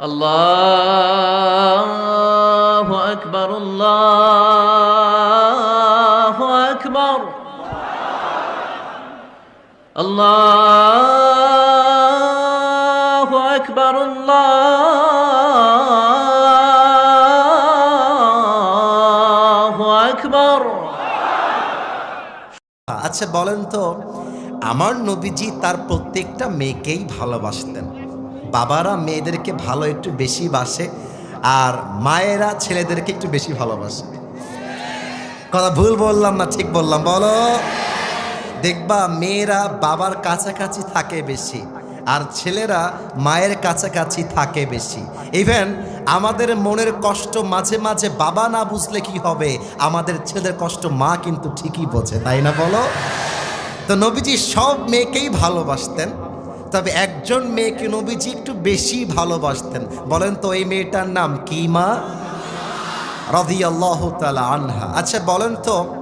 আল্লাহ أكبر الله أكبر আল্লাহ أكبر الله أكبر আচ্ছা বলেন তো, আমার নবীজি তার প্রত্যেকটা মেয়েকেই ভালোবাসতেন। বাবারা মেয়েদেরকে ভালো একটু বেশি বাসে আর মায়েরা ছেলেদেরকে একটু বেশি ভালোবাসে। কথা ভুল বললাম না, ঠিক বললাম, বলো। দেখবা মেয়েরা বাবার কাছাকাছি থাকে বেশি আর ছেলেরা মায়ের কাছাকাছি থাকে বেশি। ইভেন আমাদের মনের কষ্ট মাঝে মাঝে বাবা না বুঝলে কি হবে? আমাদের ছেলেদের কষ্ট মা কিন্তু ঠিকই বোঝে, তাই না বলো? তো নবীজি সব মেয়েকেই ভালোবাসতেন। তবে একজন মেয়েকে নবীজি একটু বেশি ভালোবাসতেন। বলেন তো, এই মেয়েটার নাম কি মা? রাদিয়াল্লাহু তাআলা আনহা। আচ্ছা বলেন তো,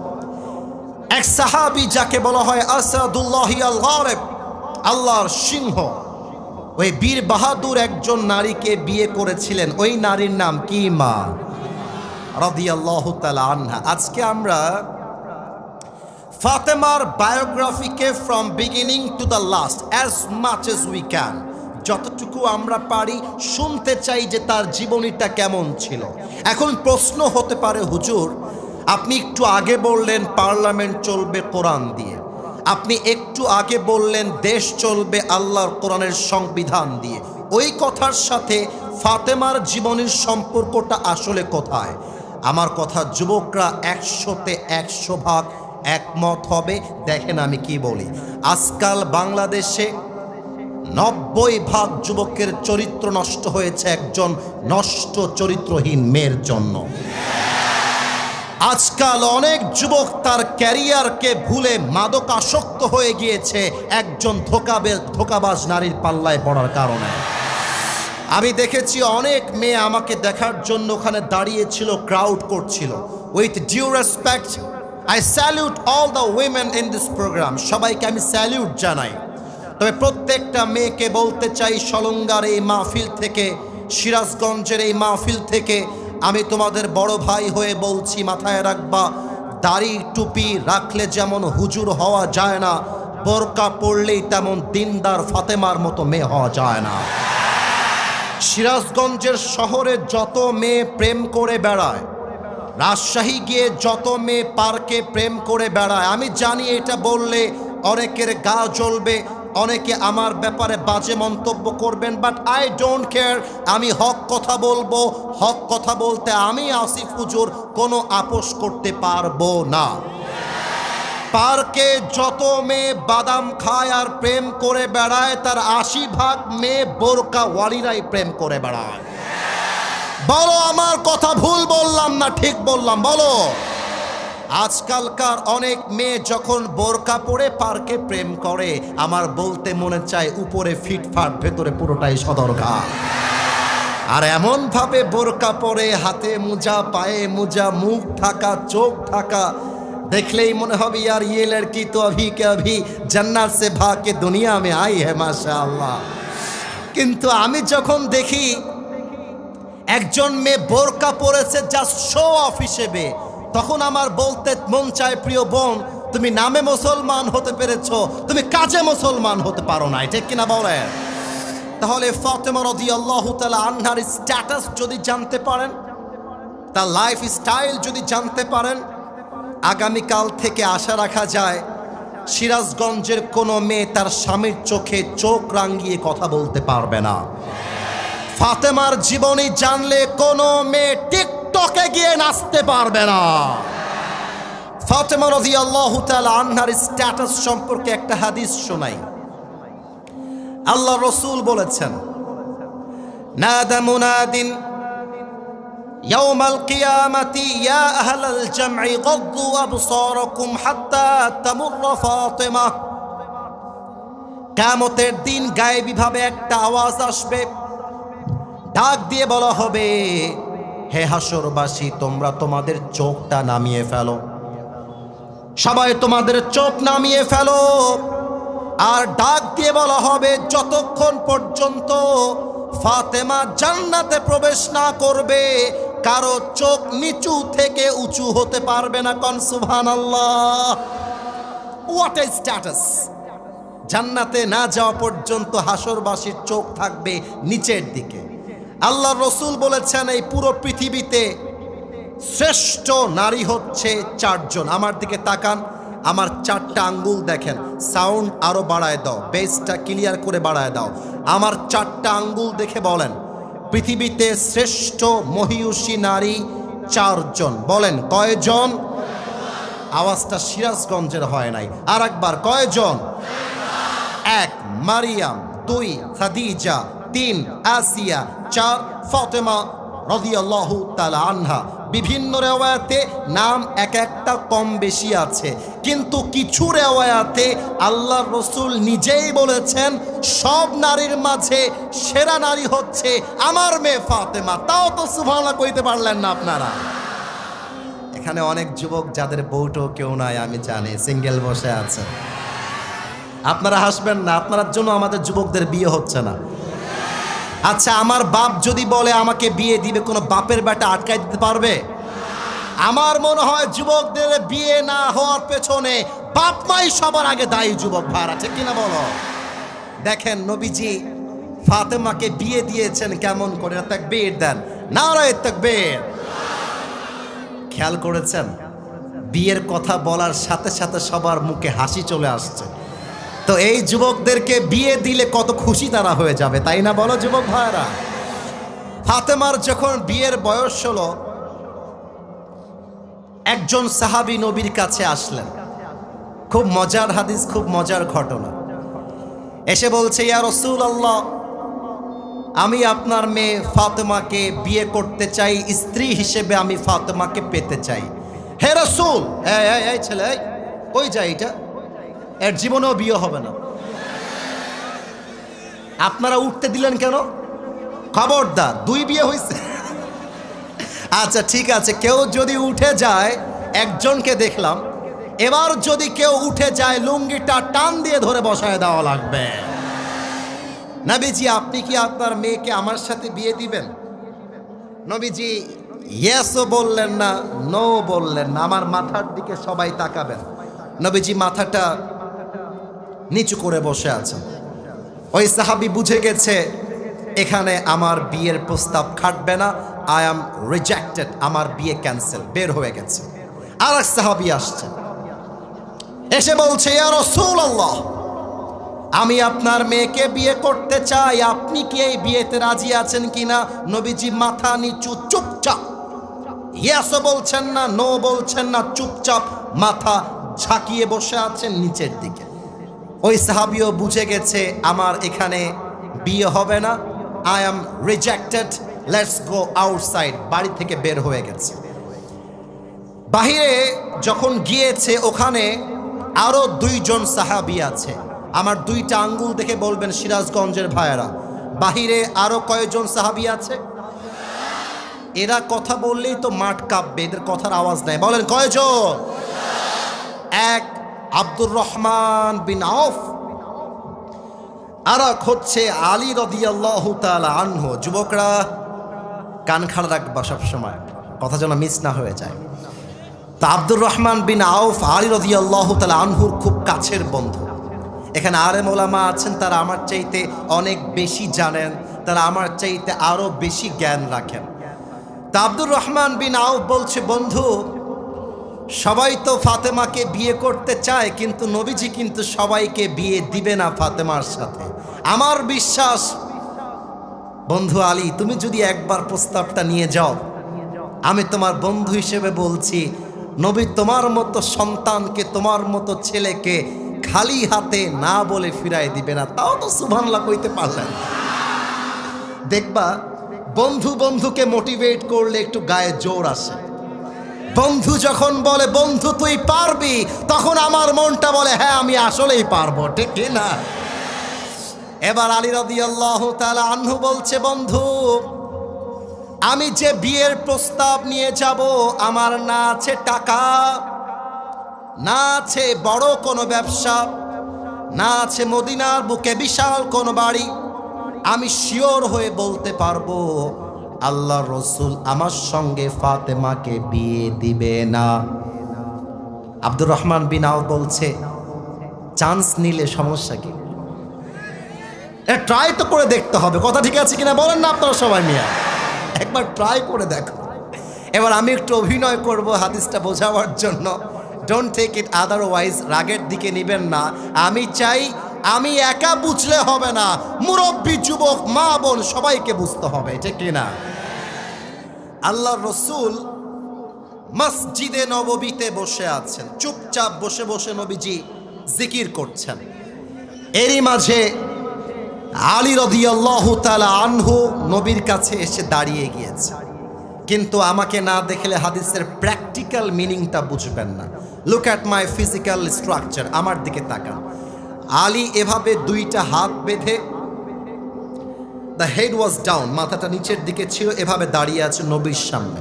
এক সাহাবি যাকে বলা হয় আসাদুল্লাহ আল্লাহর সিংহ, ওই বীর বাহাদুর একজন নারীকে বিয়ে করেছিলেন। ওই নারীর নাম কি মা? রাদিয়াল্লাহু তাআলা আনহা। আজকে আমরা ফাতেমার বায়োগ্রাফিকে from beginning to the last as much as we can যতটুকু আমরা পারি, শুনতে চাই যে তার জীবনীটা কেমন ছিল। এখন প্রশ্ন হতে পারে, হুজুর, আপনি একটু আগে বললেন পার্লামেন্ট চলবে কোরআন দিয়ে। আপনি একটু আগে বললেন দেশ চলবে আল্লাহর কোরআনের সংবিধান দিয়ে। ওই কথার সাথে ফাতেমার জীবনের সম্পর্কটা আসলে কোথায়? আমার কথা যুবকরা একশোতে একশো ভাগ একমত হবে? দেখেন আমি কি বলি। আজকাল বাংলাদেশে নব্বই ভাগ যুবকের চরিত্র নষ্ট হয়েছে একজন নষ্ট চরিত্রহীন মেয়ের জন্য। আজকাল অনেক যুবক তার ক্যারিয়ারকে ভুলে মাদকাসক্ত হয়ে গিয়েছে একজন ধোকাবে, ধোকাবাজ নারীর পাল্লায় পড়ার কারণে। আমি দেখেছি অনেক মেয়ে আমাকে দেখার জন্য ওখানে দাঁড়িয়েছিল ক্রাউড করছিল। With due respect I salute all the women in this programme সবাইকে আমি স্যালিউট জানাই। তবে প্রত্যেকটা মেয়েকে বলতে চাই, সলঙ্গার এই মাহফিল থেকে, সিরাজগঞ্জের এই মাহফিল থেকে, আমি তোমাদের বড় ভাই হয়ে বলছি, মাথায় রাখবা, দাড়ি টুপি রাখলে যেমন হুজুর হওয়া যায় না, বোরকা পড়লেই তেমন দিনদার ফাতেমার মতো মেয়ে হওয়া যায় না। সিরাজগঞ্জের শহরে যত মেয়ে প্রেম করে বেড়ায় রাজশাহী গিয়ে যত মেয়ে পার্কে প্রেম করে বেড়ায়, আমি জানি এটা বললে অনেকের গা জ্বলবে, অনেকে আমার ব্যাপারে বাজে মন্তব্য করবেন বাট আই ডোন্ট কেয়ার আমি হক কথা বলব, হক কথা বলতে আমি আসিফ হুজুর কোনো আপোষ করতে পারব না। পার্কে যত মেয়ে বাদাম খায় আর প্রেম করে বেড়ায়, তার আশি ভাগ মেয়ে বোরকা ওয়ালিরাই প্রেম করে বেড়ায়। বলো, আমার কথা ভুল বললাম না ঠিক বললাম, বলো। আজকালকার অনেক মেয়ে যখন বোরকা পরে পার্কে প্রেম করে, আমার বলতে মনে চায় উপরে ফিটফাট, ভেতরে পুরোটাই সদরঘা আর এমনভাবে বোরকা পরে, হাতে মোজা, পায়ে মোজা, মুখ থাকা চোখ থাকা দেখলেই মনে হবে আর ইয়ে লড়কি তো অভি কে অভি जन्नत সে भाग দুনিয়া दुनिया আই হে है আল্লাহ কিন্তু আমি যখন দেখি একজন মেয়ে বোরকা পরেছে জাস্ট শো অফ হিসেবে। তখন আমার বলতে মন চায়, প্রিয় বোন, তুমি নামে মুসলমান হতে পেরেছ, তুমি কাজে মুসলমান হতে পারো না ঠিক কিনা বলেন? তাহলে ফাতেমা রদি আল্লাহ তালা আন্নার স্ট্যাটাস যদি জানতে পারেন, তার লাইফ স্টাইল যদি জানতে পারেন, আগামীকাল থেকে আশা রাখা যায়, সিরাজগঞ্জের কোনো মেয়ে তার স্বামীর চোখে চোখ রাঙ্গিয়ে কথা বলতে পারবে না। ফাতেমার জীবনী জানলে কোনো মেয়ে টিকটকে গিয়ে নাচতে পারবে না ফাতেমা রদি আল্লাহ আন্নার স্ট্যাটাস সম্পর্কে একটা হাদিস শোনাই আল্লাহ রসুল বলেছেন নাদা মুনাদিন يوم القيامة يا أهل الجمع غضوا أبصاركم حتى تمر فاطمة কামতের দিন গায়েবীভাবে একটা আওয়াজ আসবে ডাক দিয়ে বলা হবে, হে হাসরবাসী তোমরা তোমাদের চোখটা নামিয়ে ফেলো। সবাই তোমাদের চোখ নামিয়ে ফেলো। আর ডাক দিয়ে বলা হবে, যতক্ষণ পর্যন্ত ফাতেমা জান্নাতে প্রবেশ না করবে, কারও চোখ নিচু থেকে উঁচু হতে পারবে না। কন, সুবহানাল্লাহ। হোয়াট এ স্ট্যাটাস জান্নাতে না যাওয়া পর্যন্ত হাসরবাসীর চোখ থাকবে নিচের দিকে। আল্লাহ রসুল বলেছেন, এই পুরো পৃথিবীতে শ্রেষ্ঠ নারী হচ্ছে চারজন। আমার দিকে তাকান, আমার চারটা আঙ্গুল দেখেন। সাউন্ড আরও বাড়ায় দাও, বেসটা ক্লিয়ার করে বাড়ায় দাও। আমার চারটা আঙ্গুল দেখে বলেন, পৃথিবীতে শ্রেষ্ঠ মহিষী নারী চারজন। বলেন, কয়জন? আওয়াজটা সিরাজগঞ্জের হয় নাই। আর একবার কয়জন? এক, মারিয়াম, দুই, খাদিজা তিন আসিয়া চার ফতেমা রদিয়াল্লাহু তাআলা আনহা। বিভিন্ন রেওয়ায়াতে নাম এক একটা কম বেশি আছে। কিন্তু কিছু রেওয়ায়াতে আল্লাহ রসুল নিজেই বলেছেন, সব নারীর মাঝে সেরা নারী হচ্ছে আমার মেয়ে ফাতেমা। তাও তো সুভানা কইতে পারলেন না আপনারা। এখানে অনেক যুবক যাদের বউটো কেউ নাই, আমি জানি, সিঙ্গেল বসে আছে। আপনারা হাসবেন না আপনার জন্য আমাদের যুবকদের বিয়ে হচ্ছে না। আচ্ছা আমার বাপ যদি বলে আমাকে বিয়ে দিবে, কোনো বাপের বেটা আটকাই দিতে পারবে? আমার মনে হয় যুবকদের বিয়ে না হওয়ার পেছনে বাপ মাই সবার আগে দায়ী যুবক ভার আছে কিনা বলো? দেখেন, নবীজি ফাতেমাকে বিয়ে দিয়েছেন কেমন করে? তাকবীর দেন। নারায় তাকবীর। খেয়াল করেছেন? বিয়ের কথা বলার সাথে সাথে সবার মুখে হাসি চলে আসছে। তো এই যুবকদেরকে বিয়ে দিলে কত খুশি তারা হয়ে যাবে, তাই না বলো যুবক ভাইরা ফাতেমার যখন বিয়ের বয়স হলো, একজন সাহাবী নবীর কাছে আসলেন। খুব মজার হাদিস, খুব মজার ঘটনা। এসে বলছে, ইয়া রসুল আল্লাহ আমি আপনার মেয়ে ফাতেমাকে বিয়ে করতে চাই, স্ত্রী হিসেবে আমি ফাতেমাকে পেতে চাই। হে রসুল ছেলে কই যায় এটা? এর জীবনেও বিয়ে হবে না। আপনারা উঠতে দিলেন কেন? খবরদার, দুই বিয়ে হয়েছে আচ্ছা ঠিক আছে, কেউ যদি উঠে যায়, একজনকে দেখলাম, এবার যদি কেউ উঠে যায়, লুঙ্গিটা টান দিয়ে ধরে বসায় দেওয়া লাগবে। নবীজি, আপনি কি আপনার মেয়েকে আমার সাথে বিয়ে দিবেন? নবীজি ইয়েসও বললেন না নো বললেন না, আমার মাথার দিকে সবাই তাকাবেন। নবীজি, মাথাটা নিচু করে বসে আছেন ওই সাহাবি বুঝে গেছে, এখানে আমার বিয়ের প্রস্তাব খাটবে না আই অ্যাম রিজেক্টেড আমার বিয়ে ক্যান্সেল বের হয়ে গেছে। আর এক সাহাবি আসছে। এসে বলছে আমি আপনার মেয়েকে বিয়ে করতে চাই, আপনি কি এই বিয়েতে রাজি আছেন কিনা? নবীজি মাথা নিচু চুপচাপ। ইয়াসও বলছেন না, নো বলছেন না, চুপচাপ মাথা ঝাঁকিয়ে বসে আছেন নিচের দিকে। ওই সাহাবিও বুঝে গেছে আমার এখানে বিয়ে হবে না। I am rejected let's go outside বাড়ি থেকে বের হয়ে গেছে। বাহিরে যখন গিয়েছে ওখানে আরও দুইজন সাহাবি আছে। আমার দুইটা আঙ্গুল দেখে বলবেন, সিরাজগঞ্জের ভাইয়েরা, বাহিরে আরও কয়েকজন সাহাবি আছে? এরা কথা বললেই তো মাঠ কাঁপবে, এদের কথার আওয়াজ নাই। বলেন, কয়জন? এক আব্দুর রহমান বিন আউফ। আর এক হচ্ছে আলী রদিয়াল্লাহ আনহু। যুবকরা কান খাড়া রাখবা সবসময়। কথা যেন মিস না হয়ে যায়। তা আব্দুর রহমান বিন আউফ আলী রদিয়াল্লাহ তাআলা আনহুর খুব কাছের বন্ধু। এখানে আরে মোলামা আছেন, তারা আমার চাইতে অনেক বেশি জানেন, তারা আমার চাইতে আরও বেশি জ্ঞান রাখেন। তা আব্দুর রহমান বিন আউফ বলছে, বন্ধু সবাই তো ফাতেমাকে বিয়ে করতে চায়, কিন্তু নবীজি কিন্তু সবাইকে বিয়ে দিবে না ফাতেমার সাথে। আমার বিশ্বাস, বন্ধু আলী, তুমি যদি একবার প্রস্তাবটা নিয়ে যাও। আমি তোমার বন্ধু হিসেবে বলছি, নবী তোমার মতো সন্তানকে, তোমার মতো ছেলেকে খালি হাতে না বলে ফিরাই দিবে না। তাও তো সুভানলা কইতে পারলেন। দেখবা, বন্ধু বন্ধুকে মোটিভেট করলে একটু গায়ে জোর আসে। বন্ধু যখন বলে, বন্ধু, তুই পারবি? তখন আমার মনটা বলে হ্যাঁ আমি আসলেই পারব। ঠিক না? এবার আলী রাদিয়াল্লাহু তাআলা আনহু বলছে, বন্ধু, আমি যে বিয়ের প্রস্তাব নিয়ে যাব, আমার না আছে টাকা, না আছে বড় কোনো ব্যবসা, না আছে মদিনার বুকে বিশাল কোনো বাড়ি, আমি শিওর হয়ে বলতে পারব। আল্লাহ রসুল আমার সঙ্গে ফাতেমাকে বিয়ে দিবে না। আব্দুর রহমান বিনাও বলছে, চান্স নিলে সমস্যা কি? ট্রাই তো করে দেখতে হবে। কথা ঠিক আছে কিনা বলেন না আপনারা সবাই মিয়া। একবার ট্রাই করে দেখো। এবার আমি একটু অভিনয় করব হাদিসটা বোঝাবার জন্য। ডোন্ট টেক ইট আদারওয়াইজ রাগের দিকে নেবেন না। আমি চাই আমি একা বুঝলে হবে না। মুরব্বী, যুবক, মা, বোন, সবাইকে বুঝতে হবে, ঠিক কিনা আল্লাহ রসুল মসজিদে নববীতে বসে আছেন। চুপচাপ বসে বসে নবীজি জিকির করছেন। এরই মাঝে আলী রদিয়াল্লাহু আনহু নবীর কাছে এসে দাঁড়িয়ে গিয়েছে। কিন্তু আমাকে না দেখলে হাদিসের প্র্যাকটিক্যাল মিনিংটা বুঝবেন না। Look at my physical structure আমার দিকে তাকান। আলী এভাবে দুইটা হাত বেঁধে দ্য হেড ওয়াজ ডাউন মাথাটা নিচের দিকে ছিল এভাবে দাঁড়িয়ে আছে নবীর সামনে।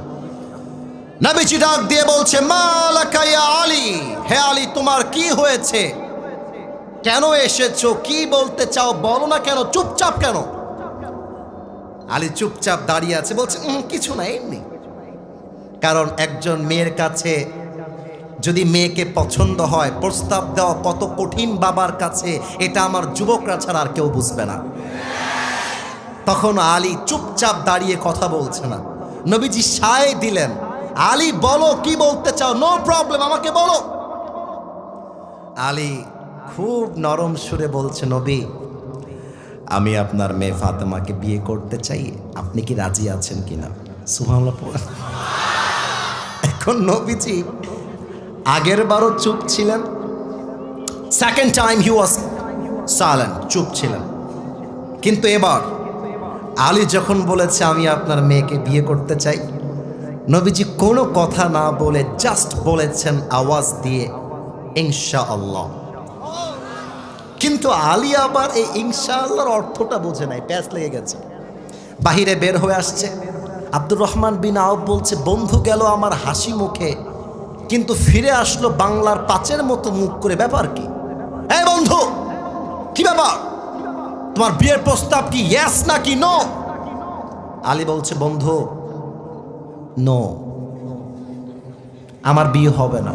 নবীজি ডাক দিয়ে বলছে মালাকা ইয়া আলী হে আলী তোমার কি হয়েছে? কেন এসেছ? কি বলতে চাও? বলো না কেন? চুপচাপ কেন? আলী চুপচাপ দাঁড়িয়ে আছে বলছে "উম, কিছু না এমনি। কারণ একজন মেয়ের কাছে যদি মেয়েকে পছন্দ হয়, প্রস্তাব দেওয়া কত কঠিন বাবার কাছে, এটা আমার যুবকরা ছাড়া আর কেউ বুঝবে না। তখন আলী চুপচাপ দাঁড়িয়ে কথা বলছে না। নবীজি সায় দিলেন, আলী, বলো, কি বলতে চাও? নো প্রবলেম আমাকে বলো। আলী খুব নরম সুরে বলছে, নবী, আমি আপনার মেয়ে ফাতেমাকে বিয়ে করতে চাই, আপনি কি রাজি আছেন কিনা? সুহামলা এখন নবীজি আগের বারও চুপ ছিলেন? সেকেন্ড টাইম হি ওয়াজ সালেন চুপ ছিলেন। কিন্তু এবার, আলী যখন বলেছে, আমি আপনার মেয়েকে বিয়ে করতে চাই, নবীজি কোনো কথা না বলে জাস্ট বলেছেন আওয়াজ দিয়ে ইনশা আল্লাহ কিন্তু আলী আবার এই ইনশা আল্লাহর অর্থটা বোঝে নাই, প্যাচ লেগে গেছে। বাহিরে বের হয়ে আসছে, আব্দুর রহমান বিন আউব বলছে, বন্ধু গেল আমার হাসি মুখে। কিন্তু ফিরে আসলো বাংলার পাঁচের মতো মুখ করে। ব্যাপার কি? এই বন্ধু, কি ব্যাপার? তোমার বিয়ের প্রস্তাব কি ইয়েস নাকি নো আলী বলছে, বন্ধু নো আমার বিয়ে হবে না।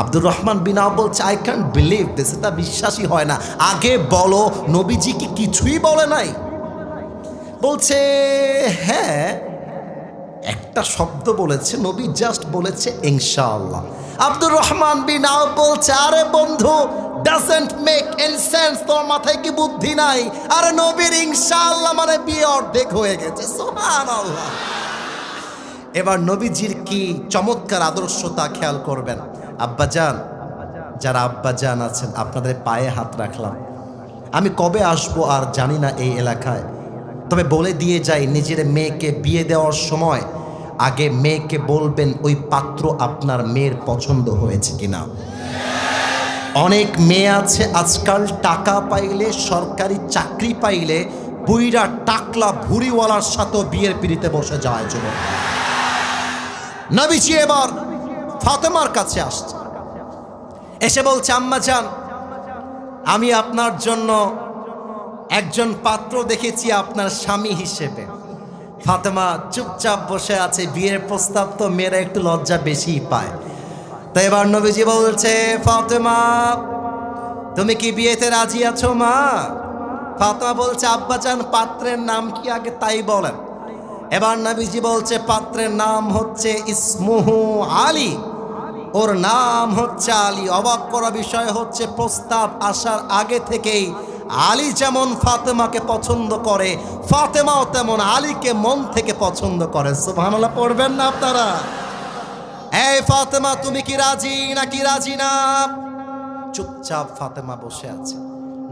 আব্দুর রহমান বিনা বলছে আই ক্যান বিলিভ দিস এটা বিশ্বাসই হয় না। আগে বলো, নবীজি কি কিছুই বলে নাই? বলছে হ্যাঁ একটা শব্দ বলেছে, নবী জাস্ট বলেছে, ইনশাআল্লাহ। আব্দুর রহমান বিন আউফ বলছে, আরে বন্ধু ডাজন্ট মেক এনি সেন্স তোমার মাথায় কি বুদ্ধি নাই? আরে নবীর ইনশাআল্লাহ মানে বিয়ে অর্ধেক হয়ে গেছে, সুবহানাল্লাহ। এবার নবীজির কি চমৎকার আদর্শতা খেয়াল করবেন? আব্বাজান, যারা আব্বাজান আছেন, আপনাদের পায়ে হাত রাখলাম। আমি কবে আসব আর জানি না এই এলাকায়। তবে বলে দিয়ে যাই নিজের মেয়েকে বিয়ে দেওয়ার সময় আগে মেয়েকে বলবেন, ওই পাত্র আপনার মেয়ের পছন্দ হয়েছে কিনা? অনেক মেয়ে আছে, আজকাল টাকা পাইলে, সরকারি চাকরি পাইলে বুইরা টাকলা ভুড়িওয়ালার সাথে বিয়ের পিড়িতে বসে যায় যুবক। নবীজি এবার ফাতেমার কাছে আসছে। এসে বলছে, আম্মা যান আমি আপনার জন্য একজন পাত্র দেখেছি আপনার স্বামী হিসেবে। ফাতেমা চুপচাপ বসে আছে, বিয়ের প্রস্তাব তো মেয়েরা একটু লজ্জা বেশিই পায়। তো এবার নবীজি বলছে, ফাতেমা, তুমি কি বিয়েতে রাজি আছো, মা? ফাতেমা বলছে, আব্বাজান, পাত্রের নাম কি আগে তাই বলেন। এবার নবীজি বলছে, পাত্রের নাম হচ্ছে ইসমুহু আলী। ওর নাম হচ্ছে আলী। অবাক করা বিষয় হচ্ছে, প্রস্তাব আসার আগে থেকেই আলী যেমন ফাতেমাকে পছন্দ করে, ফাতেমাও তেমন আলীকে মন থেকে পছন্দ করে। সুবহানাল্লাহ, পড়বেন না আপনারা? এই ফাতেমা, তুমি কি রাজি নাকি রাজি না? চুপচাপ ফাতেমা বসে আছে।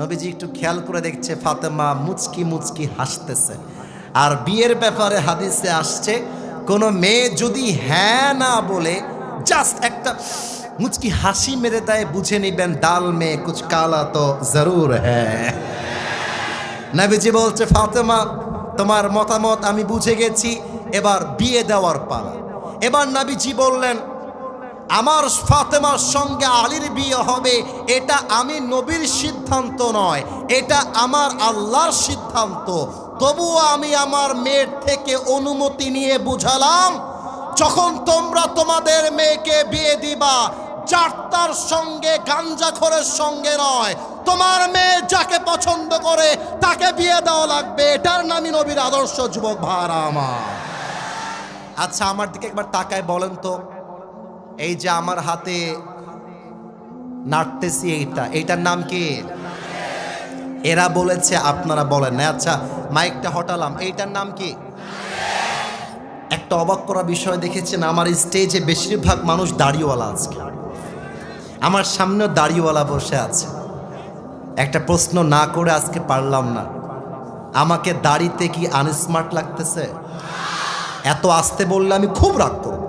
নবীজি একটু খেয়াল করে দেখছে ফাতেমা মুচকি মুচকি হাসতেছে। আর বিয়ের ব্যাপারে হাদিসে আসছে, কোনো মেয়ে যদি হ্যাঁ না বলে জাস্ট একটা মুচকি হাসি মেরে দেয় বুঝে নিবেন ডাল মে কুচ কালা তো জরুর হ্যাঁ নবীজি বলছে, ফাতেমা, তোমার মতামত আমি বুঝে গেছি, এবার বিয়ে দেওয়ার পালা। এবার নবীজি বললেন, আমার ফাতেমার সঙ্গে আলীর বিয়ে হবে, এটা আমি নবীর সিদ্ধান্ত নয়, এটা আমার আল্লাহর সিদ্ধান্ত। তবুও আমি আমার মেয়ের থেকে অনুমতি নিয়ে বুঝালাম যখন তোমরা তোমাদের মেয়েকে বিয়ে দিবা চারটার সঙ্গে গাঞ্জাখোরের সঙ্গে নয়, তোমার মেয়ে যাকে পছন্দ করে তাকে বিয়ে দেওয়া লাগবে। এটার নামই নবীর আদর্শ, যুবক ভাড়া আমার। আচ্ছা আমার দিকে একবার তাকায় বলেন তো। এই যে আমার হাতে নাড়তেছি এইটা, এইটার নাম কি? এরা বলেছে, আপনারা বলেন আচ্ছা মাইকটা হটালাম। এইটার নাম কি? একটা অবাক করা বিষয় দেখেছেন, আমার স্টেজে বেশিরভাগ মানুষ দাড়িওয়ালা আজকে। আমার সামনেও দাড়িওয়ালা বসে আছে। একটা প্রশ্ন না করে আজকে পারলাম না। আমাকে দাড়িতে কি আনস্মার্ট লাগতেছে? এত আসতে বললে আমি খুব রাগ করব।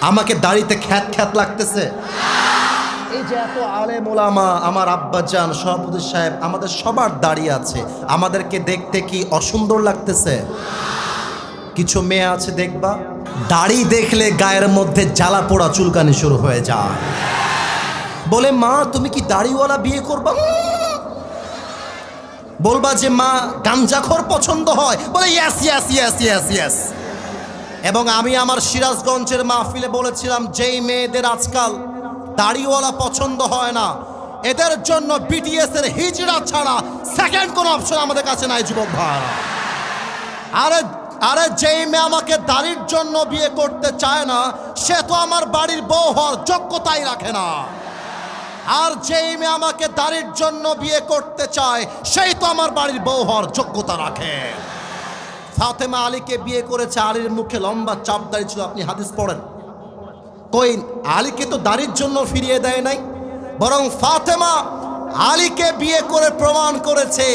আমাকে দাড়িতে খ্যাত খ্যাত লাগতেছে। এই যে এত আলে মোলামা আমার আব্বাজান, সভাপতি সাহেব, আমাদের সবার দাঁড়িয়ে আছে। আমাদেরকে দেখতে কি অসুন্দর লাগতেছে? কিছু মেয়ে আছে দেখবা, দাড়ি দেখলে গায়ের মধ্যে জ্বালা পোড়া চুলকানি শুরু হয়ে যায়। বলে, মা, তুমি কি দাড়িওয়ালা বিয়ে করবা? বলবা যে, মা গাঞ্জাখোর পছন্দ হয়। বলে ইয়াস ইয়াস ইয়াস ইয়াস ইয়াস এবং আমি আমার সিরাজগঞ্জের মাহফিলে বলেছিলাম, যেই মেয়েদের আজকাল দাড়িওয়ালা পছন্দ হয় না, এদের জন্য বিটিএস এর হিজড়া ছাড়া সেকেন্ড কোনো অপশন আমাদের কাছে নাই, যুবক ভাই আরে আরে যেই মেয়ে আমাকে দাড়ির জন্য বিয়ে করতে চায় না, সে তো আমার বাড়ির বউ হওয়ার যোগ্যতাই রাখে না। আর যেই মেয়ে আমাকে দাড়ির জন্য বিয়ে করতে চায়, সেই তো আমার বাড়ির বউ হওয়ার যোগ্যতা রাখে। ফাতেমা আলীকে বিয়ে করেছে আলীর মুখে লম্বা চাপ দাঁড়িয়ে ছিল, আপনি হাদিস পড়েন। কই, আলীকে তো দাড়ির জন্য ফিরিয়ে দেয় নাই, বরং ফাতেমা আলীকে বিয়ে করে প্রমাণ করেছে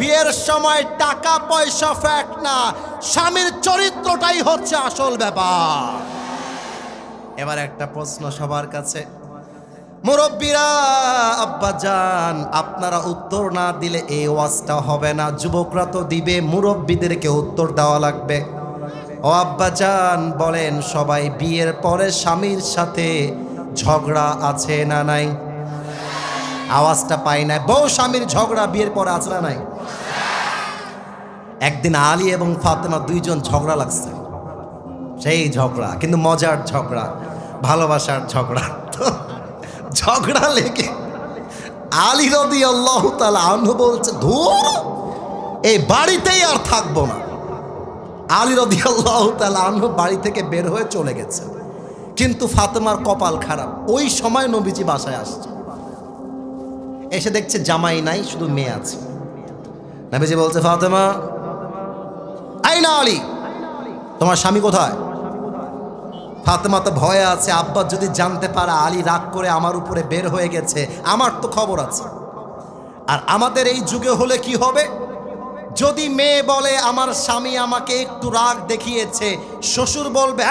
বিয়ের সময় টাকা, পয়সা ফ্যাক্ট না। স্বামীর চরিত্রটাই হচ্ছে আসল ব্যাপার। এবার একটা প্রশ্ন সবার কাছে। মুরব্বীরা, আব্বা যান, আপনারা উত্তর না দিলে এই ওয়াজটা হবে না। যুবকরা তো দিবে, মুরব্বীদেরকে উত্তর দেওয়া লাগবে। ও আব্বা যান, বলেন, সবাই বিয়ের পরে স্বামীর সাথে ঝগড়া আছে না নাই? আওয়াজটা পাই না বউ স্বামীর ঝগড়া বিয়ের পরে আছে না নাই? একদিন আলী এবং ফাতেমা দুইজন ঝগড়া লাগছে। সেই ঝগড়া, কিন্তু মজার ঝগড়া, ভালোবাসার ঝগড়া। তো ঝগড়া লেগে আলী রদি আল্লাহ তালা বলছে, ধুর, এই বাড়িতেই আর থাকব না। আলী রদি আল্লাহ তালা বাড়ি থেকে বের হয়ে চলে গেছে। কিন্তু ফাতেমার কপাল খারাপ। ওই সময় নবীজি বাসায় আসছে। এসে দেখছে জামাই নাই, শুধু মেয়ে আছে। নবীজি বলছে, ফাতেমা আই না আলী তোমার স্বামী কোথায়? ফাতেমা তো ভয়ে আছে, আব্বা যদি জানতে পারে, আলী রাগ করে আমার উপরে বের হয়ে গেছে, আমার তো খবর আছে। আর আমাদের এই যুগে হলে কি হবে? যদি মেয়ে বলে, আমার স্বামী আমাকে একটু রাগ দেখিয়েছে শ্বশুর বলবে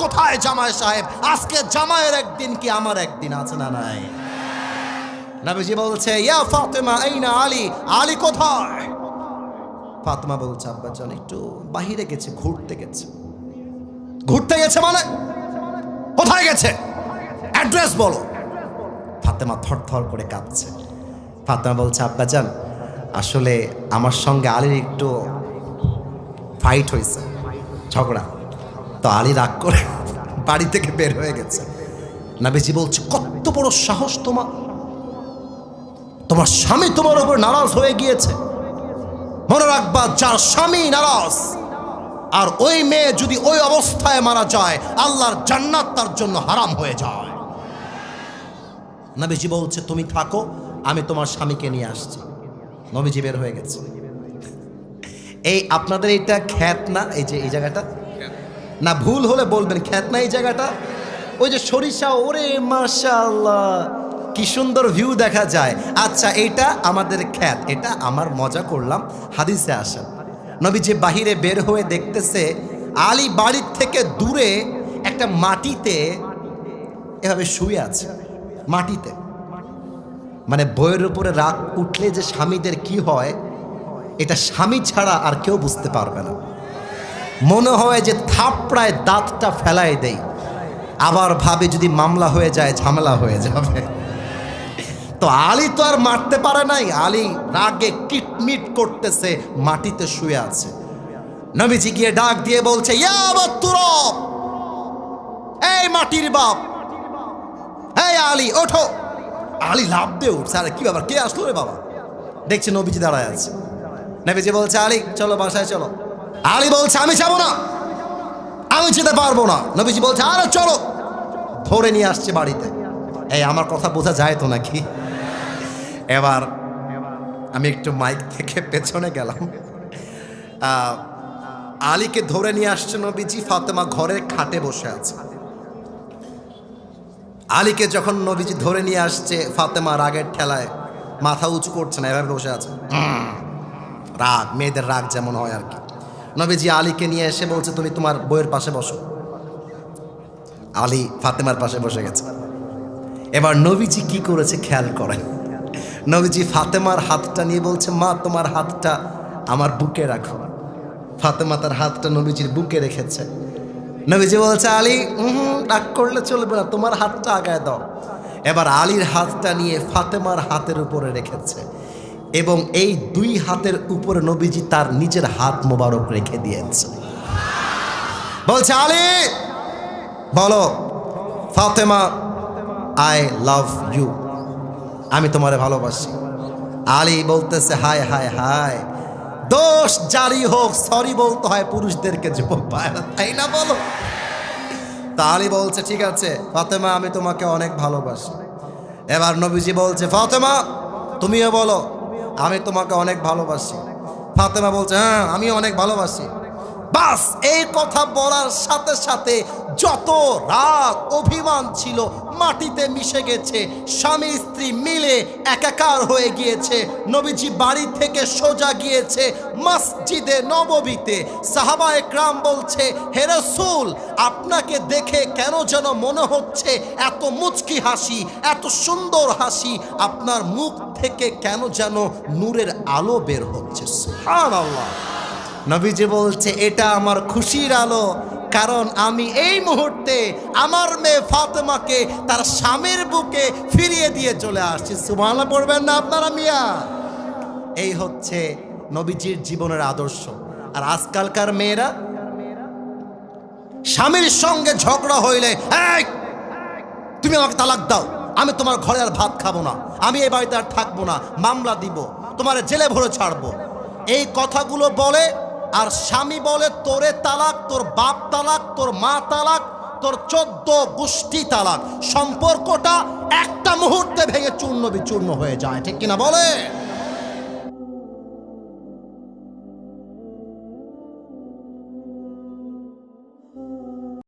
কোথায় জামাই সাহেব? আজকে জামাইয়ের একদিন কি আমার একদিন আছে না নাই? নাবিজি বলছে, ইয়া ফাতেমা এই না আলী? আলী কোথায়? ফাতেমা বলছে, আব্বা জান, একটু বাহিরে গেছে, ঘুরতে গেছে। ঘুরতে গেছে মানে? কোথায় গেছে? অ্যাড্রেস বলো। ফাতেমা থরথর করে কাঁদছে। ফাতেমা বলছে, আব্বা যান আসলে আমার সঙ্গে আলীর একটু ফাইট হয়েছে, ঝগড়া। তো আলী রাগ করে বাড়ি থেকে বের হয়ে গেছে। নাবিজি বলছে, কত বড় সাহস তোমার। তোমার স্বামী তোমার উপর নারাজ হয়ে গিয়েছে। মনে রাখবা, যার স্বামী নারাজ, আর ওই মেয়ে যদি ওই অবস্থায় মারা যায়, আল্লাহর জান্নাত তার জন্য হারাম হয়ে যায়। নবীজি বলছে, তুমি থাকো, আমি তোমার স্বামীকে নিয়ে আসছি। নবীজি বের হয়ে গেছে। এই আপনাদের এইটা খ্যাত না? এই যে, এই জায়গাটা? না, ভুল হলে বলবেন, খ্যাত না এই জায়গাটা? ওই যে সরিষা, ওরে মাশাআল্লাহ। কি সুন্দর ভিউ দেখা যায়। আচ্ছা এটা আমাদের খ্যাত। এটা আমার মজা করলাম। হাদিসে আসেন। নবী যে বাহিরে বের হয়ে দেখতেছে, আলী বাড়ির থেকে দূরে একটা মাটিতে এভাবে শুয়ে আছে। মাটিতে। মানে বইয়ের উপরে রাগ উঠলে যে স্বামীদের কি হয়, এটা স্বামী ছাড়া আর কেউ বুঝতে পারবে না। মনে হয় যে থাপড়ায় দাঁতটা ফেলায় দেই। আবার ভাবে যদি মামলা হয়ে যায়, ঝামেলা হয়ে যাবে। তো আলী তো আর মারতে পারে নাই। আলী রাগে কিটমিট করতেছে, মাটিতে শুয়ে আছে। নবীজি গিয়ে ডাক দিয়ে বলছে এই মাটির বাপ! এই আলী, ওঠো! আলী লাভ দিয়ে উঠছে, আরে কি বাবা কে আসলো রে বাবা? দেখছি নবীজি দাঁড়ায় আছে। নবীজি বলছে, আলী, চলো বাসায়, চলো। আলী বলছে, আমি যাব না। আমি যেতে পারব না। নবীজি বলছে, আরে চলো। ধরে নিয়ে আসছে বাড়িতে। এই, আমার কথা বোঝা যায় তো নাকি? এবার আমি একটু মাইক থেকে পেছনে গেলাম। আলীকে ধরে নিয়ে আসছে নবীজি, ফাতেমা ঘরের খাটে বসে আছে। আলীকে যখন নবীজি ধরে নিয়ে আসছে ফাতেমা রাগের ঠেলায় মাথা উঁচু করছে না, এভাবে বসে আছে। রাগ, মেয়েদের রাগ যেমন হয় আর কি। নবীজি আলীকে নিয়ে এসে বলছে, তুমি তোমার বইয়ের পাশে বসো। আলী ফাতেমার পাশে বসে গেছে। এবার নবীজি কি করেছে খেয়াল করেন। নবীজি ফাতেমার হাতটা নিয়ে বলছে মা তোমার হাতটা আমার বুকে রাখো। ফাতেমা তার হাতটা নবীজির বুকে রেখেছে। নবীজি বলছে আলী উহুম, ডাক করলে চলবে না তোমার হাতটা আগায় দাও। এবার আলীর হাতটা নিয়ে ফাতেমার হাতের উপরে রেখেছে এবং এই দুই হাতের উপরে নবীজি তার নিজের হাত মোবারক রেখে দিয়েছে। বলছে আলী বলো ফাতেমা আই লাভ ইউ। আমি তোমারে ভালোবাসি। আলী বলতেছে, হায় হায় হায়। দোষ জারি হোক সরি বলতে হয়, পুরুষদেরকে যুবক তাই না বলো? তা আলী বলছে, ঠিক আছে, ফাতেমা, আমি তোমাকে অনেক ভালোবাসি। এবার নবীজি বলছে, ফাতেমা, তুমিও বলো, আমি তোমাকে অনেক ভালোবাসি। ফাতেমা বলছে হ্যাঁ আমি অনেক ভালোবাসি। বাস, এই কথা বলার সাথে সাথে যত রাগ অভিমান ছিল, মাটিতে মিশে গেছে। স্বামী, স্ত্রী মিলে একাকার হয়ে গিয়েছে। নবীজি বাড়ি থেকে সোজা গিয়েছে মসজিদে নববীতে। সাহাবা একরাম বলছে, হে রসুল, আপনাকে দেখে কেন যেন মনে হচ্ছে এত মুচকি হাসি, এত সুন্দর হাসি। আপনার মুখ থেকে কেন যেন নূরের আলো বের হচ্ছে। সুবহানাল্লাহ। নবীজি বলছে, এটা আমার খুশির আলো কারণ আমি এই মুহূর্তে আমার মেয়ে ফাতেমাকে তার স্বামীর বুকে ফিরিয়ে দিয়ে চলে আসছি। সুবহানাল্লাহ, পড়বেন না আপনারা মিয়া? এই হচ্ছে নবীজির জীবনের আদর্শ। আর আজকালকার মেয়েরা, স্বামীর সঙ্গে ঝগড়া হইলে তুমি আমাকে তালাক দাও, আমি তোমার ঘরে আর ভাত খাব না, আমি এই বাড়িতে আর থাকব না, মামলা দিব, তোমার জেলে ভরে ছাড়বো। এই কথাগুলো বলে আর স্বামী বলে, তোরে তালাক, তোর বাপ তালাক, তোর মা তালাক, তোর চোদ্দ গোষ্ঠী তালাক। সম্পর্কটা একটা মুহূর্তে ভেঙে চূর্ণ বিচূর্ণ হয়ে যায়, ঠিক কিনা বলে